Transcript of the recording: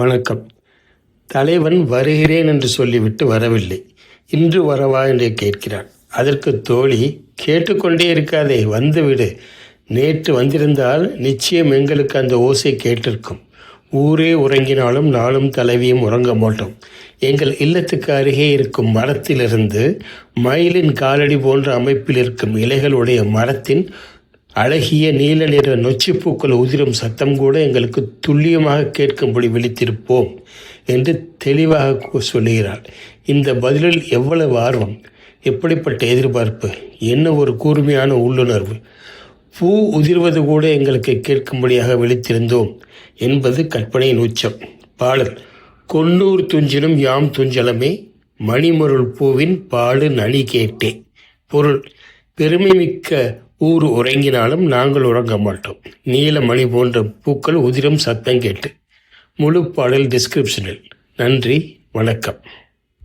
வணக்கம். தலைவன் வருகிறேன் என்று சொல்லிவிட்டு வரவில்லை. இன்று வரவா என்று கேட்கிறான். அதற்கு தோழி கேட்டுக்கொண்டே இருக்காதே வந்துவிடு. நேற்று வந்திருந்தால் நிச்சயம் எங்களுக்கு அந்த ஓசை கேட்டிருக்கும். ஊரே உறங்கினாலும் நாளும் தலைவியும் உறங்க மாட்டோம். எங்கள் இல்லத்துக்கு அருகே இருக்கும் மரத்திலிருந்து மயிலின் காலடி போன்ற அமைப்பில் இருக்கும் இலைகளுடைய மரத்தின் அழகிய நீல நிற நொச்சிப்பூக்கள் உதிரும் சத்தம் கூட எங்களுக்கு துல்லியமாக கேட்கும்படி விழித்திருப்போம் என்று தெளிவாக சொல்லுகிறாள். இந்த பதிலில் எவ்வளவு ஆர்வம் எப்படிப்பட்ட எதிர்பார்ப்பு என்ன ஒரு கூர்மையான உள்ளுணர்வு? பூ உதிர்வது கூட எங்களுக்கு கேட்கும்படியாக விழித்திருந்தோம் என்பது கற்பனையின் உச்சம். பாடல் கொன்னூர் துஞ்சினும் யாம் துஞ்சலமே மணிமருள் பூவின் பாடு நனி கேட்டே. பொருள் பெருமைமிக்க ஊர் உறங்கினாலும் நாங்கள் உறங்க மாட்டோம். நீல மணி போன்ற பூக்கள் உதிரும் சத்தம் கேட்டு முழு பாடல் டிஸ்கிரிப்ஷனில் நன்றி வணக்கம்.